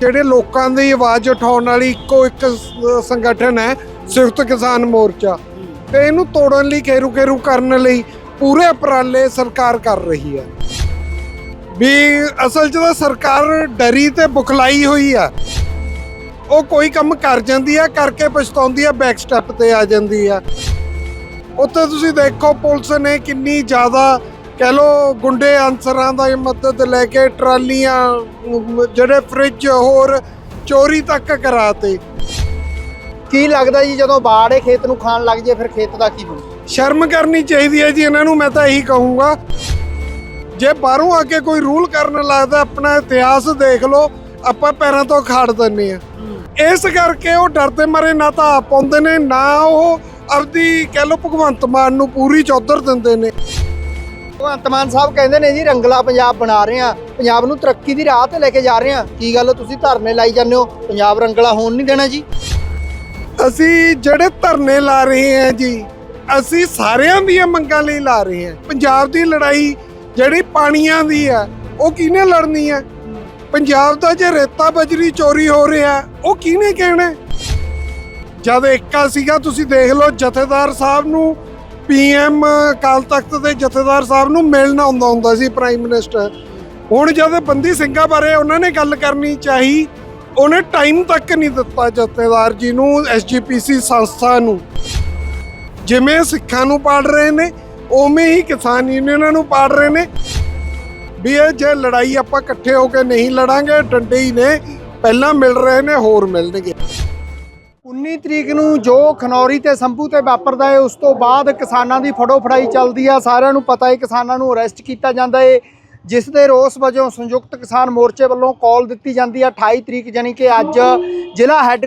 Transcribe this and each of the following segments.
ਜਿਹੜੇ ਲੋਕਾਂ ਦੀ ਆਵਾਜ਼ ਉਠਾਉਣ ਵਾਲੀ ਇੱਕੋ ਇੱਕ ਸੰਗਠਨ ਹੈ ਸੰਯੁਕਤ ਕਿਸਾਨ ਮੋਰਚਾ। ਤੇ ਇਹਨੂੰ ਤੋੜਨ ਲਈ ਘੇਰੂ ਘੇਰੂ ਕਰਨ ਲਈ ਪੂਰੇ ਉਪਰਾਲੇ ਸਰਕਾਰ ਕਰ ਰਹੀ ਹੈ। ਵੀ ਅਸਲ 'ਚ ਤਾਂ ਸਰਕਾਰ ਡਰੀ ਤੇ ਬੁਖਲਾਈ ਹੋਈ ਆ। ਉਹ ਕੋਈ ਕੰਮ ਕਰ ਜਾਂਦੀ ਆ, ਕਰਕੇ ਪਛਤਾਉਂਦੀ ਆ ਬੈਕ ਸਟੈਪ ਤੇ ਆ ਜਾਂਦੀ ਆ। ਉੱਥੇ ਤੁਸੀਂ ਦੇਖੋ ਪੁਲਿਸ ਨੇ ਕਿੰਨੀ ਜ਼ਿਆਦਾ ਕਹਿ ਲੋ ਗੁੰਡੇ ਅਨਸਰਾਂ ਦਾ ਮਦਦ ਲੈ ਕੇ ਟਰਾਲੀਆਂ ਜਿਹੜੇ ਫ੍ਰਿਜ ਹੋਰ ਚੋਰੀ ਤੱਕ ਕਰਾਤੇ। ਕੀ ਲੱਗਦਾ ਜੀ ਜਦੋਂ ਬਾੜ ਇਹ ਖੇਤ ਨੂੰ ਖਾਣ ਲੱਗ ਜੇ ਫਿਰ ਖੇਤ ਦਾ ਕੀ ਬਣੂ? ਸ਼ਰਮ ਕਰਨੀ ਚਾਹੀਦੀ ਹੈ ਜੀ ਇਹਨਾਂ ਨੂੰ ਮੈਂ ਤਾਂ ਇਹੀ ਕਹੂੰਗਾ। ਜੇ ਬਾਹਰੋਂ ਆ ਕੇ ਕੋਈ ਰੂਲ ਕਰਨ ਲੱਗਦਾ ਆਪਣਾ ਇਤਿਹਾਸ ਦੇਖ ਲਓ ਆਪਾਂ ਪੈਰਾਂ ਤੋਂ ਖਾੜ ਦਿੰਨੇ ਆ ਇਸ ਕਰਕੇ ਉਹ ਡਰਦੇ ਮਾਰੇ ਨਾ ਤਾਂ ਆਪ ਆਉਂਦੇ ਨੇ ਨਾ ਉਹ ਆਪਦੀ ਕਹਿ ਲਓ ਭਗਵੰਤ ਮਾਨ ਨੂੰ ਪੂਰੀ ਚੌਧਰ ਦਿੰਦੇ ਨੇ। ਭਗਵੰਤ ਮਾਨ ਸਾਹਿਬ ਕਹਿੰਦੇ ਨੇ ਜੀ, ਰੰਗਲਾ ਪੰਜਾਬ ਬਣਾ ਰਹੇ ਆ ਪੰਜਾਬ ਨੂੰ ਤਰੱਕੀ ਦੀ ਰਾਹ ਤੇ ਲੈ ਕੇ ਜਾ ਰਹੇ ਆ ਕੀ ਗੱਲ, ਤੁਸੀਂ ਧਰਨੇ ਲਾਈ ਜਾਂਦੇ ਹੋ। ਪੰਜਾਬ ਰੰਗਲਾ ਹੋਣ ਨਹੀਂ ਦੇਣਾ ਜੀ। ਅਸੀਂ ਜਿਹੜੇ ਧਰਨੇ ਲਾ ਰਹੇ ਹਾਂ ਜੀ, ਅਸੀਂ ਸਾਰਿਆਂ ਦੀਆਂ ਮੰਗਾਂ ਲਈ ਲਾ ਰਹੇ ਹਾਂ। ਪੰਜਾਬ ਦੀ ਲੜਾਈ ਜਿਹੜੀ ਪਾਣੀਆਂ ਦੀ ਆ, ਉਹ ਕਿਹਨੇ ਲੜਨੀ ਆ? ਪੰਜਾਬ ਦਾ ਜੇ ਰੇਤਾ ਬਜਰੀ ਚੋਰੀ ਹੋ ਰਿਹਾ, ਉਹ ਕਿਹਨੇ ਕਹਿਣਾ? ਜਦ ਏਕਾ ਸੀਗਾ, ਤੁਸੀਂ ਦੇਖ ਲਓ ਜਥੇਦਾਰ ਸਾਹਿਬ ਨੂੰ ਪੀਐਮ ਅਕਾਲ ਤਖਤ ਦੇ ਜਥੇਦਾਰ ਸਾਹਿਬ ਨੂੰ ਮਿਲਣਾ ਆਉਂਦਾ ਹੁੰਦਾ ਸੀ ਪ੍ਰਾਈਮ ਮਿਨਿਸਟਰ ਹੁਣ ਜਦ ਬੰਦੀ ਸਿੰਘਾਂ ਬਾਰੇ ਉਹਨਾਂ ਨੇ ਗੱਲ ਕਰਨੀ ਚਾਹੀ, ਉਹਨੇ ਟਾਈਮ ਤੱਕ ਨਹੀਂ ਦਿੱਤਾ ਜਥੇਦਾਰ ਜੀ ਨੂੰ ਐਸਜੀਪੀਸੀ ਸੰਸਥਾ ਨੂੰ। ਜਿਵੇਂ ਸਿੱਖਾਂ ਨੂੰ ਪਾੜ ਰਹੇ ਨੇ, ਉਵੇਂ ਹੀ ਕਿਸਾਨ ਯੂਨੀਅਨਾਂ ਨੂੰ ਪਾੜ ਰਹੇ ਨੇ। ਵੀ ਇਹ ਜੇ ਲੜਾਈ ਆਪਾਂ ਇਕੱਠੇ ਹੋ ਕੇ ਨਹੀਂ ਲੜਾਂਗੇ, ਡੰਡੇ ਹੀ ਨੇ, ਪਹਿਲਾਂ ਮਿਲ ਰਹੇ ਨੇ, ਹੋਰ ਮਿਲਣਗੇ। 19 ਤਰੀਕ ਨੂੰ ਜੋ ਖਨੌਰੀ ਤੇ ਸੰਭੂ ਤੇ ਵਾਪਰਦਾ ਹੈ, ਉਸ ਤੋਂ ਬਾਅਦ ਕਿਸਾਨਾਂ ਦੀ ਫੜੋ ਫੜਾਈ ਚੱਲਦੀ ਆ। ਸਾਰਿਆਂ ਨੂੰ ਪਤਾ ਹੈ ਕਿਸਾਨਾਂ ਨੂੰ ਅਰੈਸਟ ਕੀਤਾ ਜਾਂਦਾ ਹੈ। ਜਿਸ ਦੇ ਰੋਸ ਵਜੋਂ ਸੰਯੁਕਤ ਕਿਸਾਨ ਮੋਰਚੇ ਵੱਲੋਂ ਕਾਲ ਦਿੱਤੀ ਜਾਂਦੀ ਹੈ 28 ਤਰੀਕ ਜਾਨੀ ਕਿ ਅੱਜ ਜ਼ਿਲ੍ਹਾ ਹੈੱਡ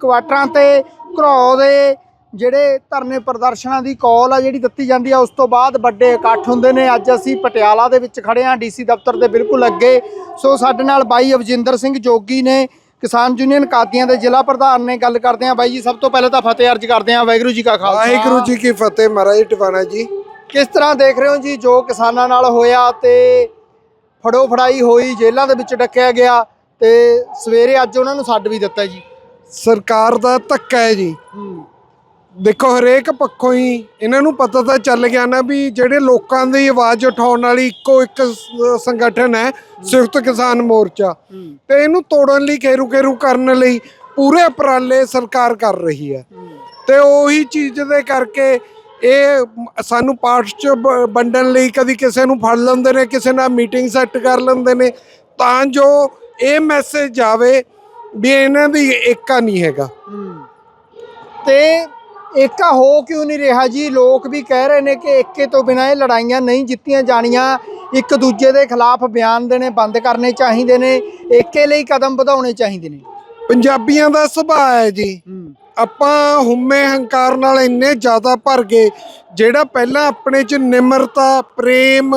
ਕੁਆਟਰਾਂ ਤੇ ਘਰੋ ਦੇ ਜਿਹੜੇ ਧਰਨੇ ਪ੍ਰਦਰਸ਼ਨਾਂ ਦੀ ਕਾਲ ਆ ਜਿਹੜੀ ਦਿੱਤੀ ਜਾਂਦੀ ਆ, ਉਸ ਤੋਂ ਬਾਅਦ ਵੱਡੇ ਇਕੱਠ ਹੁੰਦੇ ਨੇ। ਅੱਜ ਅਸੀਂ ਪਟਿਆਲਾ ਦੇ ਵਿੱਚ ਖੜੇ ਹਾਂ ਡੀਸੀ ਦਫ਼ਤਰ ਦੇ ਬਿਲਕੁਲ ਅੱਗੇ। ਸੋ ਸਾਡੇ ਨਾਲ ਬਾਈ ਅਵਜਿੰਦਰ ਸਿੰਘ ਜੋਗੀ ਨੇ ਕਿਸਾਨ ਯੂਨੀਅਨ ਕਾਦੀਆਂ ਦੇ ਜ਼ਿਲ੍ਹਾ ਪ੍ਰਧਾਨ ਨੇ ਗੱਲ ਕਰਦੇ ਆ ਬਾਈ ਜੀ ਸਭ ਤੋਂ ਪਹਿਲਾਂ ਤਾਂ ਫਤਿਹ ਅਰਜ ਕਰਦੇ ਆ ਵਾਹਿਗੁਰੂ ਜੀ ਕਾ ਖਾਲਸਾ। ਵਾਹਿਗੁਰੂ ਜੀ ਕੀ ਫਤਿਹ ਮਹਾਰਾਜ ਟਿਵਾਣਾ ਜੀ। ਕਿਸ ਤਰ੍ਹਾਂ ਦੇਖ ਰਹੇ ਹੋ ਜੀ ਜੋ ਕਿਸਾਨਾਂ ਨਾਲ ਹੋਇਆ ਤੇ ਫੜੋ ਫੜਾਈ ਹੋਈ ਜੇਲ੍ਹਾਂ ਦੇ ਵਿੱਚ ਡੱਕਿਆ ਗਿਆ ਤੇ ਸਵੇਰੇ ਅੱਜ ਉਹਨਾਂ ਨੂੰ ਛੱਡ ਵੀ ਦਿੱਤਾ ਜੀ। ਸਰਕਾਰ ਦਾ ਧੱਕਾ ਹੈ ਜੀ। ਦੇਖੋ ਹਰੇਕ ਪੱਖੋਂ ਹੀ ਇਹਨਾਂ ਨੂੰ ਪਤਾ ਤਾਂ ਚੱਲ ਗਿਆ ਨਾ ਵੀ ਜਿਹੜੇ ਲੋਕਾਂ ਦੀ ਆਵਾਜ਼ ਉਠਾਉਣ ਵਾਲੀ ਇੱਕੋ ਇੱਕ ਸ- ਸੰਗਠਨ ਹੈ ਸੰਯੁਕਤ ਕਿਸਾਨ ਮੋਰਚਾ। ਤੇ ਇਹਨੂੰ ਤੋੜਨ ਲਈ ਖੇਰੂ ਖੇਰੂ ਕਰਨ ਲਈ ਪੂਰੇ ਉਪਰਾਲੇ ਸਰਕਾਰ ਕਰ ਰਹੀ ਹੈ। ਤੇ ਉਹੀ ਚੀਜ਼ ਦੇ ਕਰਕੇ ਇਹ ਮ- ਸਾਨੂੰ ਪਾਰਟਸ ਚ ਬ- ਵੰਡਣ ਲਈ ਕਦੀ ਕਿਸੇ ਨੂੰ ਫੜ ਲੈਂਦੇ ਨੇ ਕਿਸੇ ਨਾਲ ਮੀਟਿੰਗ ਸੈੱਟ ਕਰ ਲੈਂਦੇ ਨੇ ਤਾਂ ਜੋ ਇਹ ਮੈਸੇਜ ਜਾਵੇ ਵੀ ਇਹਨਾਂ ਦੀ ਏਕਾ ਨਹੀਂ ਹੈਗਾ। ਤੇ ਏਕਾ ਹੋ ਕਿਉਂ ਨਹੀਂ ਰਿਹਾ ਜੀ? ਲੋਕ ਵੀ ਕਹਿ ਰਹੇ ਨੇ ਕਿ ਏਕੇ ਤੋਂ ਬਿਨਾਂ ਇਹ ਲੜਾਈਆਂ ਨਹੀਂ ਜਿੱਤੀਆਂ ਜਾਣੀਆਂ। ਇੱਕ ਦੂਜੇ ਦੇ ਖਿਲਾਫ ਬਿਆਨ ਦੇਣੇ ਬੰਦ ਕਰਨੇ ਚਾਹੀਦੇ ਨੇ। ਏਕੇ ਲਈ ਕਦਮ ਵਧਾਉਣੇ ਚਾਹੀਦੇ ਨੇ। ਪੰਜਾਬੀਆਂ ਦਾ ਸੁਭਾਅ ਹੈ ਜੀ। ਆਪਾਂ ਹੁਮੇ ਹੰਕਾਰ ਨਾਲ ਇੰਨੇ ਜ਼ਿਆਦਾ ਭਰ ਗਏ ਜਿਹੜਾ ਪਹਿਲਾਂ ਆਪਣੇ 'ਚ ਨਿਮਰਤਾ ਪ੍ਰੇਮ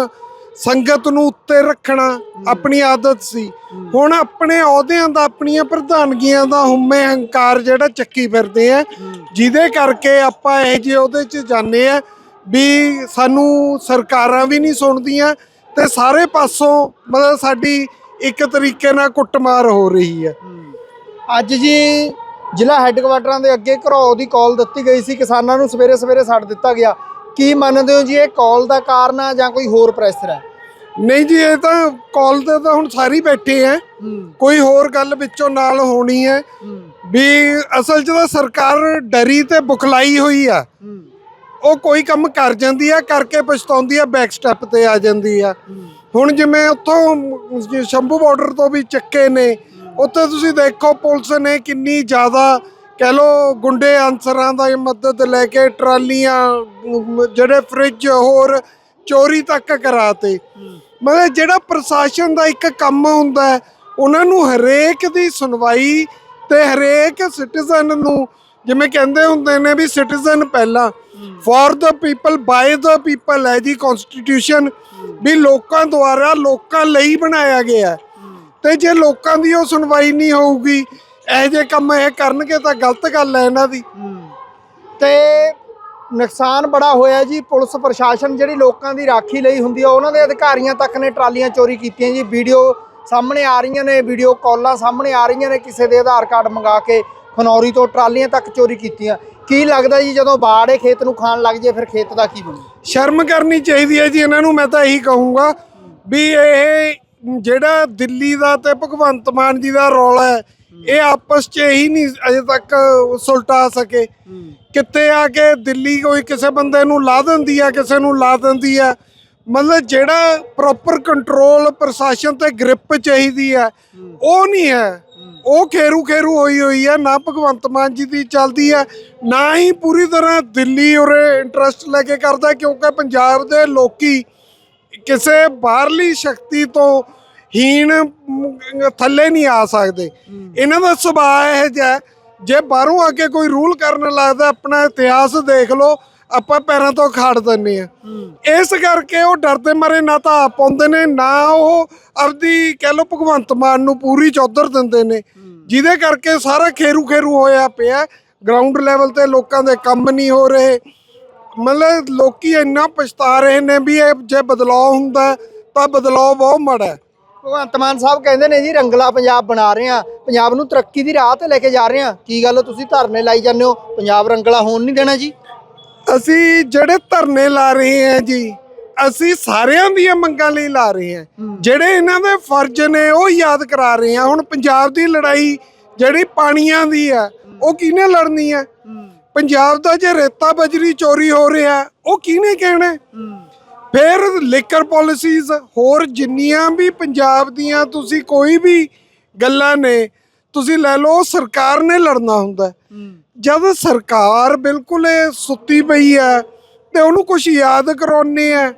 ਸੰਗਤ ਨੂੰ ਉੱਤੇ ਰੱਖਣਾ ਆਪਣੀ ਆਦਤ ਸੀ। ਹੁਣ ਆਪਣੇ ਅਹੁਦਿਆਂ ਦਾ, ਆਪਣੀਆਂ ਪ੍ਰਧਾਨਗੀਆਂ ਦਾ ਹੁੰਮੇ ਹੰਕਾਰ ਜਿਹੜਾ ਚੱਕੀ ਫਿਰਦੇ ਆ, ਜਿਹਦੇ ਕਰਕੇ ਆਪਾਂ ਇਹ ਜਿਹੇ ਉਹਦੇ 'ਚ ਜਾਂਦੇ ਆ ਵੀ ਸਾਨੂੰ ਸਰਕਾਰਾਂ ਵੀ ਨਹੀਂ ਸੁਣਦੀਆਂ ਤੇ ਸਾਰੇ ਪਾਸੋਂ ਮਤਲਬ ਸਾਡੀ ਇੱਕ ਤਰੀਕੇ ਨਾਲ ਕੁੱਟਮਾਰ ਹੋ ਰਹੀ ਹੈ ਅੱਜ ਜੀ ਜ਼ਿਲ੍ਹਾ ਹੈੱਡਕੁਆਟਰਾਂ ਦੇ ਅੱਗੇ ਘਰੋ ਦੀ ਕਾਲ ਦਿੱਤੀ ਗਈ ਸੀ, ਕਿਸਾਨਾਂ ਨੂੰ ਸਵੇਰੇ ਸਵੇਰੇ ਛੱਡ ਦਿੱਤਾ ਗਿਆ। ਕੀ ਮੰਨਦੇ ਹੋ ਜੀ ਇਹ ਕਾਲ ਦਾ ਕਾਰਨ ਆ ਜਾਂ ਕੋਈ ਹੋਰ ਪ੍ਰੈਸ਼ਰ ਹੈ ਨਹੀਂ ਜੀ ਇਹ ਤਾਂ ਕਾਲ ਤੇ ਤਾਂ ਹੁਣ ਸਾਰੇ ਬੈਠੇ ਆ। ਕੋਈ ਹੋਰ ਗੱਲ ਵਿੱਚੋਂ ਨਾਲ ਹੋਣੀ ਹੈ। ਵੀ ਅਸਲ 'ਚ ਤਾਂ ਸਰਕਾਰ ਡਰੀ ਤੇ ਬੁਖਲਾਈ ਹੋਈ ਆ। ਉਹ ਕੋਈ ਕੰਮ ਕਰ ਜਾਂਦੀ ਆ ਕਰਕੇ ਪਛਤਾਉਂਦੀ ਆ ਬੈਕ ਸਟੈਪ ਤੇ ਆ ਜਾਂਦੀ ਆ। ਹੁਣ ਜਿਵੇਂ ਉੱਥੋਂ ਸ਼ੰਭੂ ਬਾਰਡਰ ਤੋਂ ਵੀ ਚੱਕੇ ਨੇ ਉੱਥੇ ਤੁਸੀਂ ਦੇਖੋ ਪੁਲਿਸ ਨੇ ਕਿੰਨੀ ਜ਼ਿਆਦਾ ਕਹਿ ਲੋ ਗੁੰਡੇ ਅਨਸਰਾਂ ਦਾ ਮਦਦ ਲੈ ਕੇ ਟਰਾਲੀਆਂ ਜਿਹੜੇ ਫ੍ਰਿਜ ਹੋਰ ਚੋਰੀ ਤੱਕ ਕਰਾਤੇ। ਮਤਲਬ ਜਿਹੜਾ ਪ੍ਰਸ਼ਾਸਨ ਦਾ ਇੱਕ ਕੰਮ ਹੁੰਦਾ ਉਹਨਾਂ ਨੂੰ ਹਰੇਕ ਦੀ ਸੁਣਵਾਈ ਤੇ ਹਰੇਕ ਸਿਟੀਜ਼ਨ ਨੂੰ ਜਿਵੇਂ ਕਹਿੰਦੇ ਹੁੰਦੇ ਨੇ ਵੀ ਸਿਟੀਜ਼ਨ ਪਹਿਲਾਂ for the people by the people ਹੈ ਜੀ ਕਨਸਟੀਟਿਊਸ਼ਨ ਵੀ ਲੋਕਾਂ ਦੁਆਰਾ ਲੋਕਾਂ ਲਈ ਬਣਾਇਆ ਗਿਆ। ਤੇ ਜੇ ਲੋਕਾਂ ਦੀ ਉਹ ਸੁਣਵਾਈ ਨਹੀਂ ਹੋਊਗੀ ਇਹੋ ਜਿਹੇ ਕੰਮ ਇਹ ਕਰਨਗੇ ਤਾਂ ਗਲਤ ਗੱਲ ਹੈ ਇਹਨਾਂ ਦੀ ਤੇ ਨੁਕਸਾਨ ਬੜਾ ਹੋਇਆ ਜੀ। ਪੁਲਿਸ ਪ੍ਰਸ਼ਾਸਨ ਜਿਹੜੀ ਲੋਕਾਂ ਦੀ ਰਾਖੀ ਲਈ ਹੁੰਦੀ ਆ, ਉਹਨਾਂ ਦੇ ਅਧਿਕਾਰੀਆਂ ਤੱਕ ਨੇ ਟਰਾਲੀਆਂ ਚੋਰੀ ਕੀਤੀਆਂ ਜੀ। ਵੀਡੀਓ ਸਾਹਮਣੇ ਆ ਰਹੀਆਂ ਨੇ, ਵੀਡੀਓ ਕਾਲਾਂ ਸਾਹਮਣੇ ਆ ਰਹੀਆਂ ਨੇ ਕਿਸੇ ਦੇ ਆਧਾਰ ਕਾਰਡ ਮੰਗਾ ਕੇ ਖਨੌਰੀ ਤੋਂ ਟਰਾਲੀਆਂ ਤੱਕ ਚੋਰੀ ਕੀਤੀਆਂ। ਕੀ ਲੱਗਦਾ ਜੀ, ਜਦੋਂ ਬਾੜ ਇਹ ਖੇਤ ਨੂੰ ਖਾਣ ਲੱਗ ਜੇ, ਫਿਰ ਖੇਤ ਦਾ ਕੀ ਬਣੂ? ਸ਼ਰਮ ਕਰਨੀ ਚਾਹੀਦੀ ਹੈ ਜੀ, ਇਹਨਾਂ ਨੂੰ ਮੈਂ ਤਾਂ ਇਹੀ ਕਹੂੰਗਾ ਵੀ ਇਹ ਜਿਹੜਾ ਦਿੱਲੀ ਦਾ ਤੇ ਭਗਵੰਤ ਮਾਨ ਜੀ ਦਾ ਰੌਲਾ ਹੈ ਇਹ ਆਪਸ 'ਚ ਹੀ ਨਹੀਂ ਅਜੇ ਤੱਕ ਸੁਲਟਾ ਸਕੇ। ਕਿਤੇ ਆ ਕੇ ਦਿੱਲੀ ਕੋਈ ਕਿਸੇ ਬੰਦੇ ਨੂੰ ਲਾ ਦਿੰਦੀ ਆ ਕਿਸੇ ਨੂੰ ਲਾ ਦਿੰਦੀ ਆ। ਮਤਲਬ ਜਿਹੜਾ ਪ੍ਰੋਪਰ ਕੰਟਰੋਲ ਪ੍ਰਸ਼ਾਸਨ ਤੇ ਗ੍ਰਿਪ ਚਾਹੀਦੀ ਆ ਉਹ ਨਹੀਂ ਹੈ। ਉਹ ਖੇਰੂ ਖੇਰੂ ਹੋਈ ਹੋਈ ਆ ਨਾ ਭਗਵੰਤ ਮਾਨ ਜੀ ਦੀ ਚੱਲਦੀ ਆ ਨਾ ਹੀ ਪੂਰੀ ਤਰ੍ਹਾਂ ਦਿੱਲੀ ਉਰੇ ਇੰਟਰਸਟ ਲੈ ਕੇ ਕਰਦਾ ਕਿਉਂਕਿ ਪੰਜਾਬ ਦੇ ਲੋਕੀ ਕਿਸੇ ਬਾਹਰਲੀ ਸ਼ਕਤੀ ਤੋਂ ਹੀਣ ਮ, ਥੱਲੇ ਨਹੀਂ ਆ ਸਕਦੇ। ਇਹਨਾਂ ਦਾ ਸੁਭਾਅ ਇਹ ਜਿਹਾ ਹੈ, ਜੇ ਬਾਹਰੋਂ ਆ ਕੇ ਕੋਈ ਰੂਲ ਕਰਨ ਲੱਗਦਾ ਆਪਣਾ ਇਤਿਹਾਸ ਦੇਖ ਲਓ ਆਪਾਂ ਪੈਰਾਂ ਤੋਂ ਖਾੜ ਦਿੰਨੇ ਆ ਇਸ ਕਰਕੇ ਉਹ ਡਰਦੇ ਮਾਰੇ ਨਾ ਤਾਂ ਆਪ ਆਉਂਦੇ ਨੇ ਨਾ ਉਹ ਆਪਦੀ ਕਹਿ ਲਓ ਭਗਵੰਤ ਮਾਨ ਨੂੰ ਪੂਰੀ ਚੌਧਰ ਦਿੰਦੇ ਨੇ। ਜਿਹਦੇ ਕਰਕੇ ਸਾਰਾ ਖੇਰੂ ਖੇਰੂ ਹੋਇਆ ਪਿਆ। ਗਰਾਊਂਡ ਲੈਵਲ ਤੇ ਲੋਕਾਂ ਦੇ ਕੰਮ ਨਹੀਂ ਹੋ ਰਹੇ। ਮਤਲਬ ਲੋਕੀ ਇੰਨਾ ਪਛਤਾ ਰਹੇ ਨੇ ਵੀ ਇਹ ਜੇ ਬਦਲਾਅ ਹੁੰਦਾ ਤਾਂ ਬਦਲਾਅ ਬਹੁਤ ਮਾੜਾ ਹੈ। ਭਗਵੰਤ ਮਾਨ ਸਾਹਿਬ ਕਹਿੰਦੇ ਨੇ ਜੀ ਰੰਗਲਾ ਪੰਜਾਬ ਬਣਾ ਰਹੇ ਆ ਪੰਜਾਬ ਨੂੰ ਤਰੱਕੀ ਦੀ ਰਾਹ ਤੇ ਲੈ ਕੇ ਜਾ ਰਹੇ ਆ ਕੀ ਗੱਲ ਤੁਸੀਂ ਧਰਨੇ ਲਾਈ ਜਾਂਦੇ ਹੋ। ਪੰਜਾਬ ਰੰਗਲਾ ਹੋਣ ਨਹੀਂ ਦੇਣਾ ਜੀ। ਅਸੀਂ ਜਿਹੜੇ ਧਰਨੇ ਲਾ ਰਹੇ ਹਾਂ ਜੀ ਅਸੀਂ ਸਾਰਿਆਂ ਦੀਆਂ ਮੰਗਾਂ ਲਈ ਲਾ ਰਹੇ ਹਾਂ। ਜਿਹੜੇ ਇਹਨਾਂ ਦੇ ਫਰਜ਼ ਨੇ ਉਹ ਯਾਦ ਕਰਾ ਰਹੇ ਹਾਂ। ਹੁਣ ਪੰਜਾਬ ਦੀ ਲੜਾਈ ਜਿਹੜੀ ਪਾਣੀਆਂ ਦੀ ਆ ਉਹ ਕਿਹਨੇ ਲੜਨੀ ਆ? ਪੰਜਾਬ ਦਾ ਜੇ ਰੇਤਾ ਬਜਰੀ ਚੋਰੀ ਹੋ ਰਿਹਾ ਉਹ ਕਿਹਨੇ ਕਹਿਣਾ? ਫਿਰ ਲਿਕਰ ਪਾਲਿਸੀਜ਼ ਹੋਰ ਜਿੰਨੀਆਂ ਵੀ ਪੰਜਾਬ ਦੀਆਂ ਤੁਸੀਂ ਕੋਈ ਵੀ ਗੱਲਾਂ ਨੇ ਤੁਸੀਂ ਲੈ ਲਓ ਸਰਕਾਰ ਨੇ ਲੜਨਾ ਹੁੰਦਾ। ਜਦ ਸਰਕਾਰ ਬਿਲਕੁਲ ਸੁੱਤੀ ਪਈ ਹੈ ਤੇ ਉਹਨੂੰ ਕੁਝ ਯਾਦ ਕਰਾਉਣੇ ਆ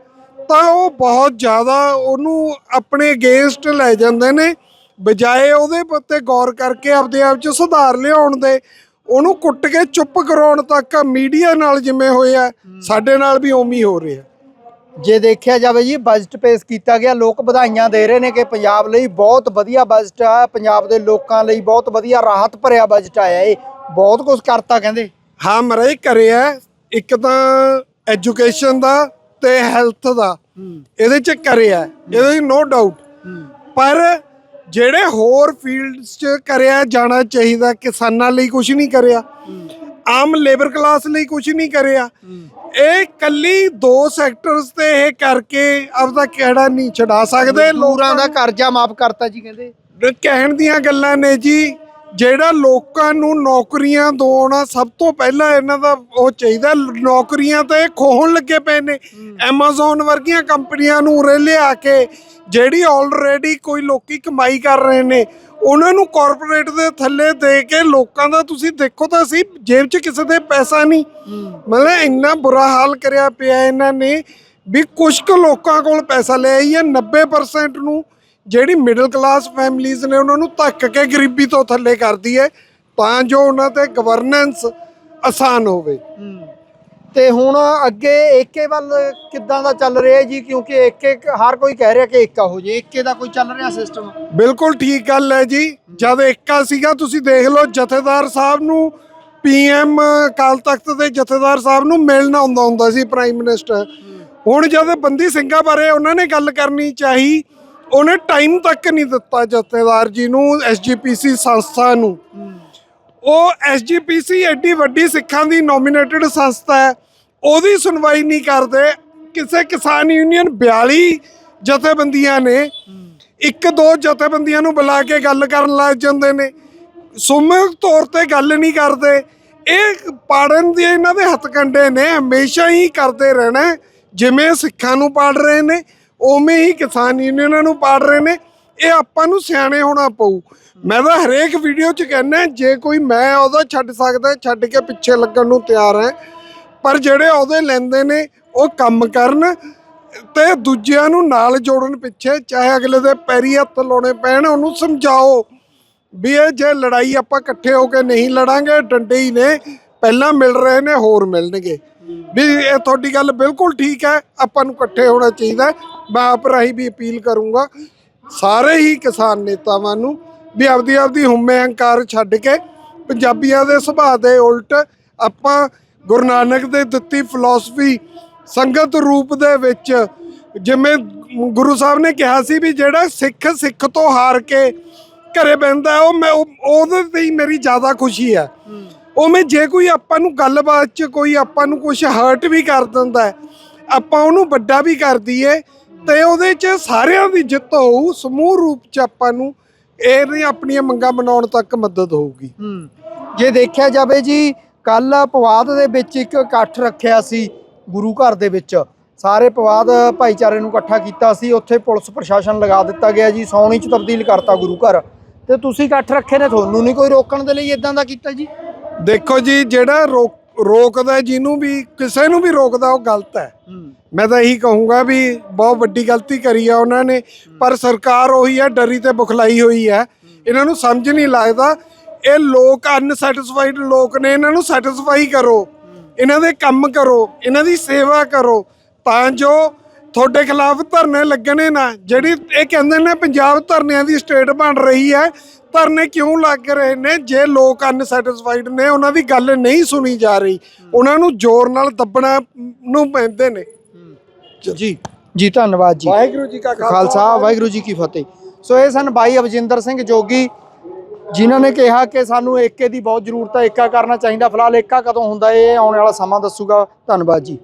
ਤਾਂ ਉਹ ਬਹੁਤ ਜ਼ਿਆਦਾ ਉਹਨੂੰ ਆਪਣੇ ਅਗੇਂਸਟ ਲੈ ਜਾਂਦੇ ਨੇ ਬਜਾਏ ਉਹਦੇ ਉੱਤੇ ਗੌਰ ਕਰਕੇ ਆਪਦੇ ਆਪ 'ਚ ਸੁਧਾਰ ਲਿਆਉਣ ਦੇ। ਉਹਨੂੰ ਕੁੱਟ ਕੇ ਚੁੱਪ ਕਰਾਉਣ ਤੱਕ ਮੀਡੀਆ ਨਾਲ ਜਿਵੇਂ ਹੋਇਆ ਸਾਡੇ ਨਾਲ ਵੀ ਹੀ ਹੋ ਰਿਹਾ। ਜੇ ਦੇਖਿਆ ਜਾਵੇ ਜੀ ਬਜਟ ਪੇਸ਼ ਕੀਤਾ ਗਿਆ ਲੋਕ ਵਧਾਈਆਂ ਦੇ ਰਹੇ ਨੇ ਕਿ ਪੰਜਾਬ ਲਈ ਬਹੁਤ ਵਧੀਆ ਬਜਟ ਆ ਪੰਜਾਬ ਦੇ ਲੋਕਾਂ ਲਈ ਬਹੁਤ ਵਧੀਆ ਰਾਹਤ ਭਰਿਆ ਬਜਟ ਆਇਆ ਏ। ਬਹੁਤ ਕੁਝ ਕਰਤਾ ਕਹਿੰਦੇ। ਹਾਂ ਮਰੇ ਕਰਿਆ ਇੱਕ ਤਾਂ ਐਜੂਕੇਸ਼ਨ ਦਾ ਤੇ ਹੈਲਥ ਦਾ। ਇਹਦੇ ਚ ਕਰਿਆ ਇਹਦੇ ਨੋ ਡਾਊਟ ਪਰ ਜਿਹੜੇ ਹੋਰ ਫੀਲਡਸ ਚ ਕਰਿਆ ਜਾਣਾ ਚਾਹੀਦਾ ਕਿਸਾਨਾਂ ਲਈ ਕੁਝ ਨਹੀਂ ਕਰਿਆ। ਆਮ ਲੇਬਰ ਕਲਾਸ ਲਈ ਕੁਝ ਨਹੀਂ ਕਰਿਆ। ਇਹ ਕੱਲੀ ਦੋ ਸੈਕਟਰਸ ਤੇ ਇਹ ਕਰਕੇ ਆਪਦਾ ਕਿਹੜਾ ਨਹੀਂ ਛਡਾ ਸਕਦੇ? ਲੋਕਾਂ ਦਾ ਕਰਜ਼ਾ ਮਾਫ ਕਰਤਾ ਜੀ ਕਹਿੰਦੇ। ਕਹਿਣ ਦੀਆਂ ਗੱਲਾਂ ਨੇ ਜੀ। ਜਿਹੜਾ ਲੋਕਾਂ ਨੂੰ ਨੌਕਰੀਆਂ ਦਿਵਾਉਣਾ ਸਭ ਤੋਂ ਪਹਿਲਾਂ ਇਹਨਾਂ ਦਾ ਉਹ ਚਾਹੀਦਾ ਨੌਕਰੀਆਂ ਤੇ ਖੋਹਣ ਲੱਗੇ ਪਏ ਨੇ। Amazon ਵਰਗੀਆਂ ਕੰਪਨੀਆਂ ਨੂੰ ਉਰੇ ਲਿਆ ਕੇ ਜਿਹੜੀ ਆਲਰੇਡੀ ਕੋਈ ਲੋਕੀ ਕਮਾਈ ਕਰ ਰਹੇ ਨੇ ਉਹਨਾਂ ਨੂੰ ਕਾਰਪੋਰੇਟ ਦੇ ਥੱਲੇ ਦੇ ਕੇ ਲੋਕਾਂ ਦਾ ਤੁਸੀਂ ਦੇਖੋ ਤਾਂ ਅਸੀਂ ਜੇਬ 'ਚ ਕਿਸੇ ਦੇ ਪੈਸਾ ਨਹੀਂ। ਮਤਲਬ ਇੰਨਾ ਬੁਰਾ ਹਾਲ ਕਰਿਆ ਪਿਆ ਇਹਨਾਂ ਨੇ ਵੀ ਕੁਝ ਕੁ ਲੋਕਾਂ ਕੋਲ ਪੈਸਾ ਲੈ ਆਈ ਹੈ 90% ਨੂੰ ਜਿਹੜੀ ਮਿਡਲ ਕਲਾਸ ਫੈਮਲੀਆਂ ਨੇ ਉਹਨਾਂ ਨੂੰ ਧੱਕ ਕੇ ਗਰੀਬੀ ਤੋਂ ਥੱਲੇ ਕਰਦੀ ਹੈ ਤਾਂ ਜੋ ਉਹਨਾਂ ਤੇ ਗਵਰਨੈਂਸ ਆਸਾਨ ਹੋਵੇ। ਤੇ ਹੁਣ ਅੱਗੇ ਏਕੇ ਵੱਲ ਕਿੱਦਾਂ ਦਾ ਚੱਲ ਰਿਹਾ ਜੀ? ਕਿਉਂਕਿ ਏਕੇ ਹਰ ਕੋਈ ਕਹਿ ਰਿਹਾ ਕਿ ਏਕਾ ਹੋ ਜੇ ਏਕੇ ਦਾ ਕੋਈ ਚੱਲ ਰਿਹਾ ਸਿਸਟਮ ਬਿਲਕੁਲ ਠੀਕ ਗੱਲ ਹੈ ਜੀ। ਜਦ ਏਕਾ ਸੀਗਾ ਤੁਸੀਂ ਦੇਖ ਲਓ ਜਥੇਦਾਰ ਸਾਹਿਬ ਨੂੰ ਪੀਐਮ ਅਕਾਲ ਤਖਤ ਦੇ ਜਥੇਦਾਰ ਸਾਹਿਬ ਨੂੰ ਮਿਲਣ ਆਉਂਦਾ ਹੁੰਦਾ ਸੀ ਪ੍ਰਾਈਮ ਮਿਨਿਸਟਰ ਹੁਣ ਜਦ ਬੰਦੀ ਸਿੰਘਾਂ ਬਾਰੇ ਉਹਨਾਂ ਨੇ ਗੱਲ ਕਰਨੀ ਚਾਹੀ ਉਹਨੇ ਟਾਈਮ ਤੱਕ ਨਹੀਂ ਦਿੱਤਾ ਜਥੇਦਾਰ ਜੀ ਨੂੰ ਐਸਜੀਪੀਸੀ ਸੰਸਥਾ ਨੂੰ। ਉਹ ਐਸਜੀਪੀਸੀ ਐਡੀ ਵੱਡੀ ਸਿੱਖਾਂ ਦੀ ਨੋਮੀਨੇਟਡ ਸੰਸਥਾ ਹੈ, ਉਹਦੀ ਸੁਣਵਾਈ ਨਹੀਂ ਕਰਦੇ। ਕਿਸੇ ਕਿਸਾਨ ਯੂਨੀਅਨ 42 ਜਥੇਬੰਦੀਆਂ ਨੇ, ਇੱਕ ਦੋ ਜਥੇਬੰਦੀਆਂ ਨੂੰ ਬੁਲਾ ਕੇ ਗੱਲ ਕਰਨ ਲੱਗ ਜਾਂਦੇ ਨੇ। ਸੁਮਿਤ ਤੌਰ ਤੇ ਗੱਲ ਨਹੀਂ ਕਰਦੇ। ਇਹ ਪਾੜਨ ਦੇ ਇਹਨਾਂ ਦੇ ਹੱਥਕੰਡੇ ਨੇ, ਹਮੇਸ਼ਾ ਹੀ ਕਰਦੇ ਰਹਿਣਾ, ਜਿਵੇਂ ਸਿੱਖਾਂ ਨੂੰ ਪਾੜ ਰਹੇ ਨੇ। ਉਵੇਂ ਹੀ ਕਿਸਾਨ ਯੂਨੀਅਨਾਂ ਨੂੰ ਪਾੜ ਰਹੇ ਨੇ। ਇਹ ਆਪਾਂ ਨੂੰ ਸਿਆਣੇ ਹੋਣਾ ਪਊ। ਮੈਂ ਤਾਂ ਹਰੇਕ ਵੀਡੀਓ 'ਚ ਕਹਿੰਦਾ ਜੇ ਕੋਈ ਮੈਂ ਉਹਦਾ ਛੱਡ ਸਕਦਾ, ਛੱਡ ਕੇ ਪਿੱਛੇ ਲੱਗਣ ਨੂੰ ਤਿਆਰ ਹੈ। ਪਰ ਜਿਹੜੇ ਉਹਦੇ ਲੈਂਦੇ ਨੇ, ਉਹ ਕੰਮ ਕਰਨ ਤੇ ਦੂਜਿਆਂ ਨੂੰ ਨਾਲ ਜੋੜਨ ਪਿੱਛੇ, ਚਾਹੇ ਅਗਲੇ ਦੇ ਪੈਰੀ ਹੱਥ ਲਾਉਣੇ ਪੈਣ, ਉਹਨੂੰ ਸਮਝਾਓ ਵੀ ਇਹ ਜੇ ਲੜਾਈ ਆਪਾਂ ਇਕੱਠੇ ਹੋ ਕੇ ਨਹੀਂ ਲੜਾਂਗੇ, ਡੰਡੇ ਹੀ ਨੇ। ਪਹਿਲਾਂ ਮਿਲ ਰਹੇ ਨੇ, ਹੋਰ ਮਿਲਣਗੇ। ਵੀ ਇਹ ਤੁਹਾਡੀ ਗੱਲ ਬਿਲਕੁਲ ਠੀਕ ਹੈ, ਆਪਾਂ ਨੂੰ ਇਕੱਠੇ ਹੋਣਾ ਚਾਹੀਦਾ ਮੈਂ ਆਪ ਰਾਹੀਂ ਵੀ ਅਪੀਲ ਕਰੂੰਗਾ, ਸਾਰੇ ਹੀ ਕਿਸਾਨ ਨੇਤਾਵਾਂ ਨੂੰ ਵੀ ਆਪਦੀ ਆਪਦੀ ਹੁੰਮੇ ਹੰਕਾਰ ਛੱਡ ਕੇ ਪੰਜਾਬੀਆਂ ਦੇ ਸੁਭਾਅ ਦੇ ਉਲਟ ਆਪਾਂ ਗੁਰੂ ਨਾਨਕ ਦੇ ਦਿੱਤੀ ਫਿਲਾਸਫੀ ਸੰਗਤ ਰੂਪ ਦੇ ਵਿੱਚ ਜਿਵੇਂ ਗੁਰੂ ਸਾਹਿਬ ਨੇ ਕਿਹਾ ਸੀ ਵੀ ਜਿਹੜਾ ਸਿੱਖ ਸਿੱਖ ਤੋਂ ਹਾਰ ਕੇ ਘਰੇ ਬਹਿੰਦਾ ਉਹ ਮੈਂ, ਉਹ- ਉਹਦੇ ਤੇ ਹੀ ਮੇਰੀ ਜ਼ਿਆਦਾ ਖੁਸ਼ੀ ਹੈ। ਉਵੇਂ ਜੇ ਕੋਈ ਆਪਾਂ ਨੂੰ ਗੱਲਬਾਤ 'ਚ ਕੋਈ ਆਪਾਂ ਨੂੰ ਕੁਝ ਹਰਟ ਵੀ ਕਰ ਦਿੰਦਾ ਆਪਾਂ ਉਹਨੂੰ ਵੱਡਾ ਵੀ ਕਰ ਦਈਏ, ਤੇ ਉਹਦੇ 'ਚ ਸਾਰਿਆਂ ਦੀ ਜਿੱਤ ਹੋਊ, ਸਮੂਹ ਰੂਪ 'ਚ ਆਪਾਂ ਨੂੰ ਇਹ ਆਪਣੀਆਂ ਮੰਗਾਂ ਬਣਾਉਣ ਤੱਕ ਮਦਦ ਹੋਊਗੀ। ਜੇ ਦੇਖਿਆ ਜਾਵੇ ਜੀ ਕੱਲ ਪਵਾਦ ਦੇ ਵਿੱਚ ਇੱਕ ਇਕੱਠ ਰੱਖਿਆ ਸੀ ਗੁਰੂ ਘਰ ਦੇ ਵਿੱਚ। ਸਾਰੇ ਪਵਾਦ ਭਾਈਚਾਰੇ ਨੂੰ ਇਕੱਠਾ ਕੀਤਾ ਸੀ, ਉੱਥੇ ਪੁਲਿਸ ਪ੍ਰਸ਼ਾਸਨ ਲਗਾ ਦਿੱਤਾ ਗਿਆ ਜੀ, ਸੌਣੀ ਚ ਤਬਦੀਲ ਕਰਤਾ ਗੁਰੂ ਘਰ। ਤੇ ਤੁਸੀਂ ਇਕੱਠ ਰੱਖੇ ਨੇ, ਤੁਹਾਨੂੰ ਨਹੀਂ ਕੋਈ ਰੋਕਣ ਦੇ ਲਈ ਇਦਾਂ ਦਾ ਕੀਤਾ ਜੀ? ਦੇਖੋ ਜੀ ਜਿਹੜਾ ਰੋਕ ਰੋਕਦਾ ਜਿਹਨੂੰ ਵੀ ਕਿਸੇ ਨੂੰ ਵੀ ਰੋਕਦਾ ਉਹ ਗਲਤ ਹੈ। ਮੈਂ ਤਾਂ ਇਹੀ ਕਹੂੰਗਾ ਵੀ ਬਹੁਤ ਵੱਡੀ ਗਲਤੀ ਕਰੀ ਆ ਉਹਨਾਂ ਨੇ ਪਰ ਸਰਕਾਰ ਉਹੀ ਹੈ ਡਰੀ ਤੇ ਬੁਖਲਾਈ ਹੋਈ ਹੈ। ਇਹਨਾਂ ਨੂੰ ਸਮਝ ਨਹੀਂ ਲੱਗਦਾ ਇਹ ਲੋਕ ਅਨਸੈਟੀਸਫਾਈਡ ਲੋਕ ਨੇ ਇਹਨਾਂ ਨੂੰ ਸੈਟੀਸਫਾਈ ਕਰੋ। ਇਹਨਾਂ ਦੇ ਕੰਮ ਕਰੋ ਇਹਨਾਂ ਦੀ ਸੇਵਾ ਕਰੋ ਤਾਂ ਜੋ ਤੁਹਾਡੇ ਖਿਲਾਫ ਧਰਨੇ ਲੱਗਣੇ ਨਾ। ਜਿਹੜੀ ਇਹ ਕਹਿੰਦੇ ਨੇ ਪੰਜਾਬ ਧਰਨਿਆਂ ਦੀ ਸਟੇਟ ਬਣ ਰਹੀ ਹੈ ਧਰਨੇ ਕਿਉਂ ਲੱਗ ਰਹੇ ਨੇ? ਜੇ ਲੋਕ ਅਨਸੈਟੀਸਫਾਈਡ ਨੇ ਉਹਨਾਂ ਦੀ ਗੱਲ ਨਹੀਂ ਸੁਣੀ ਜਾ ਰਹੀ। ਉਹਨਾਂ ਨੂੰ ਜ਼ੋਰ ਨਾਲ ਦੱਬਣਾ ਨੂੰ ਪੈਂਦੇ ਨੇ। ਜੀ। ਜੀ ਧੰਨਵਾਦ ਜੀ। ਵਾਹਿਗੁਰੂ ਜੀ ਕਾ ਖਾਲਸਾ ਵਾਹਿਗੁਰੂ ਜੀ ਕੀ ਫਤਿਹ। ਸੋ ਇਹ ਸਨ ਬਾਈ ਅਵਜਿੰਦਰ ਸਿੰਘ ਜੋਗੀ ਜਿਨ੍ਹਾਂ ਨੇ ਕਿਹਾ ਕਿ ਸਾਨੂੰ ਏਕੇ ਦੀ ਬਹੁਤ ਜ਼ਰੂਰਤ ਹੈ ਏਕਾ ਕਰਨਾ ਚਾਹੀਦਾ। ਫਿਲਹਾਲ ਏਕਾ ਕਦੋਂ ਹੁੰਦਾ ਇਹ ਆਉਣ ਵਾਲਾ ਸਮਾਂ ਦੱਸੂਗਾ। ਧੰਨਵਾਦ ਜੀ।